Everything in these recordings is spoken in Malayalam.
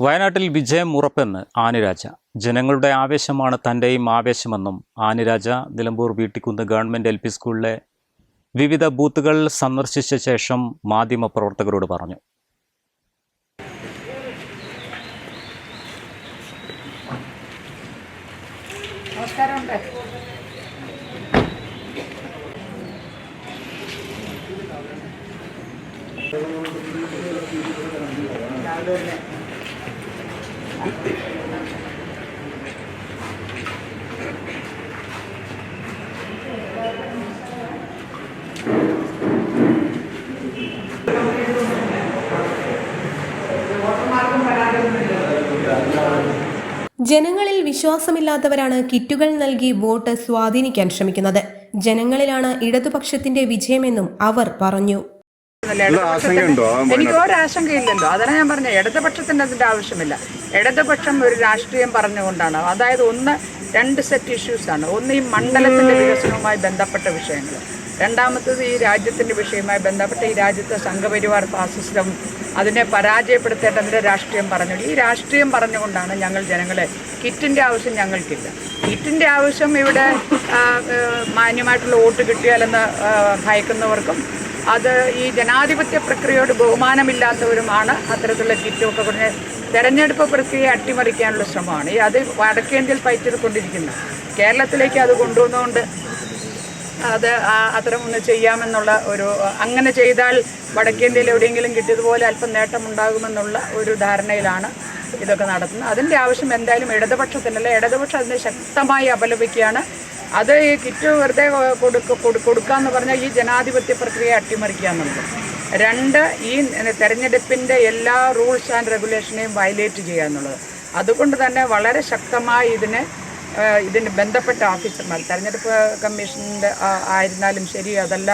വയനാട്ടിൽ വിജയം ഉറപ്പെന്ന് ആനിരാജ. ജനങ്ങളുടെ ആവേശമാണ് തന്റെയും ആവേശമെന്നും Annie Raja Nilambur Veettikkunnu government L P സ്കൂളിലെ വിവിധ ബൂത്തുകൾ സന്ദർശിച്ച ശേഷം മാധ്യമപ്രവർത്തകരോട് പറഞ്ഞു. നമസ്കാരമുണ്ട്. ജനങ്ങളിൽ വിശ്വാസമില്ലാത്തവരാണ് കിറ്റുകൾ നൽകി വോട്ട് സ്വാധീനിക്കാൻ ശ്രമിക്കുന്നത്. ജനങ്ങളിലാണ് ഇടതുപക്ഷത്തിന്റെ വിജയമെന്നും അവർ പറഞ്ഞു. എനിക്ക് ഒരു ആശങ്കയില്ലല്ലോ അതാണ് ഞാൻ പറഞ്ഞത്. ഇടതുപക്ഷത്തിന്റെ അതിന്റെ ആവശ്യമില്ല. ഇടതുപക്ഷം ഒരു രാഷ്ട്രീയം പറഞ്ഞുകൊണ്ടാണ്. അതായത് ഒന്ന് രണ്ട് സെറ്റ് ഇഷ്യൂസ് ആണ്. ഒന്ന് ഈ മണ്ഡലത്തിന്റെ വികസനവുമായി ബന്ധപ്പെട്ട വിഷയങ്ങൾ. രണ്ടാമത്തത് ഈ രാജ്യത്തിന്റെ വിഷയവുമായി ബന്ധപ്പെട്ട ഈ രാജ്യത്തെ സംഘപരിവാർ ഫാസിസ്റ്റം അതിനെ പരാജയപ്പെടുത്തേണ്ടതിന്റെ രാഷ്ട്രീയം പറഞ്ഞു ഈ രാഷ്ട്രീയം പറഞ്ഞുകൊണ്ടാണ് ഞങ്ങൾ ജനങ്ങളെ കിറ്റിന്റെ ആവശ്യം ഞങ്ങൾക്കില്ല. കിറ്റിന്റെ ആവശ്യം ഇവിടെ മാന്യമായിട്ടുള്ള വോട്ട് കിട്ടിയാലെന്ന് ഭയക്കുന്നവർക്കും അത് ഈ ജനാധിപത്യ പ്രക്രിയയോട് ബഹുമാനമില്ലാത്തവരുമാണ് അത്തരത്തിലുള്ള കിറ്റുമൊക്കെ പറഞ്ഞ് തെരഞ്ഞെടുപ്പ് പ്രക്രിയയെ അട്ടിമറിക്കാനുള്ള ശ്രമമാണ്. ഈ അത് വടക്കേന്ത്യയിൽ പയറ്റിക്കൊണ്ടിരിക്കുന്നത് കേരളത്തിലേക്ക് അത് കൊണ്ടുവന്നുകൊണ്ട് അത് അത്തരം ഒന്ന് ചെയ്യാമെന്നുള്ള ഒരു അങ്ങനെ ചെയ്താൽ വടക്കേന്ത്യയിൽ എവിടെയെങ്കിലും കിട്ടിയതുപോലെ അല്പം നേട്ടമുണ്ടാകുമെന്നുള്ള ഒരു ധാരണയിലാണ് ഇതൊക്കെ നടത്തുന്നത്. അതിന്റെ ആവശ്യം എന്തായാലും ഇടതുപക്ഷത്തിനല്ല. ഇടതുപക്ഷം അതിനെ ശക്തമായി അപലപിക്കുകയാണ്. അത് ഈ കിറ്റ് വെറുതെ കൊടുക്ക കൊടു- കൊടുക്കാന്ന് പറഞ്ഞാൽ ഈ ജനാധിപത്യ പ്രക്രിയ അട്ടിമറിക്കാന്നുണ്ട്. രണ്ട് ഈ തെരഞ്ഞെടുപ്പിന്റെ എല്ലാ റൂൾസ് ആൻഡ് റെഗുലേഷനെയും വയലേറ്റ് ചെയ്യുക എന്നുള്ളത് അതുകൊണ്ട് തന്നെ വളരെ ശക്തമായി ഇതിനെ ഇതിന് ബന്ധപ്പെട്ട ഓഫീസർമാർ തെരഞ്ഞെടുപ്പ് കമ്മീഷന്റെ ആയിരുന്നാലും ശരി അതല്ല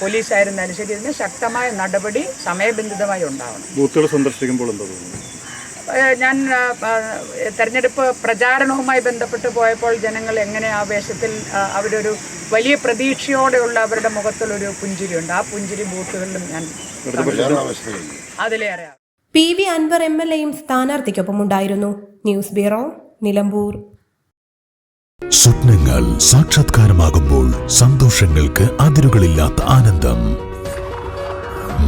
പോലീസ് ആയിരുന്നാലും ശരി ഇതിന് ശക്തമായ നടപടി സമയബന്ധിതമായി ഉണ്ടാവണം. ബൂത്തുകൾ സന്ദർശിക്കുമ്പോൾ എന്താ ഞാൻ തെരഞ്ഞെടുപ്പ് പ്രചാരണവുമായി ബന്ധപ്പെട്ട് പോയപ്പോൾ ജനങ്ങൾ എങ്ങനെ ആവേശത്തിൽ വേഷത്തിൽ അവരൊരു വലിയ പ്രതീക്ഷയോടെയുള്ള അവരുടെ മുഖത്തുള്ളൊരു പുഞ്ചിരി ഉണ്ട് ആ പുഞ്ചിരി ബൂത്തുകളിലും ഞാൻ അതിലേറെ P V Anvar M L എയും സ്ഥാനാർത്ഥിക്കൊപ്പമുണ്ടായിരുന്നു ന്യൂസ് ബ്യൂറോ നിലമ്പൂർ. സ്വപ്നങ്ങൾ സാക്ഷാത്കാരമാകുമ്പോൾ സന്തോഷങ്ങൾക്ക് അതിരുകളില്ലാത്ത ആനന്ദം.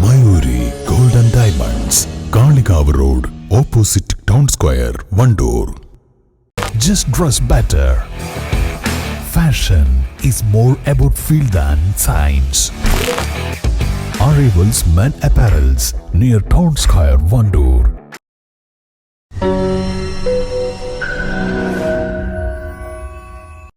Mayuri golden diamonds Kalikavu road. Opposite town square Wandoor just dress better fashion is more about feel than science. Arrivals Men Apparels near Town Square, Vandoor.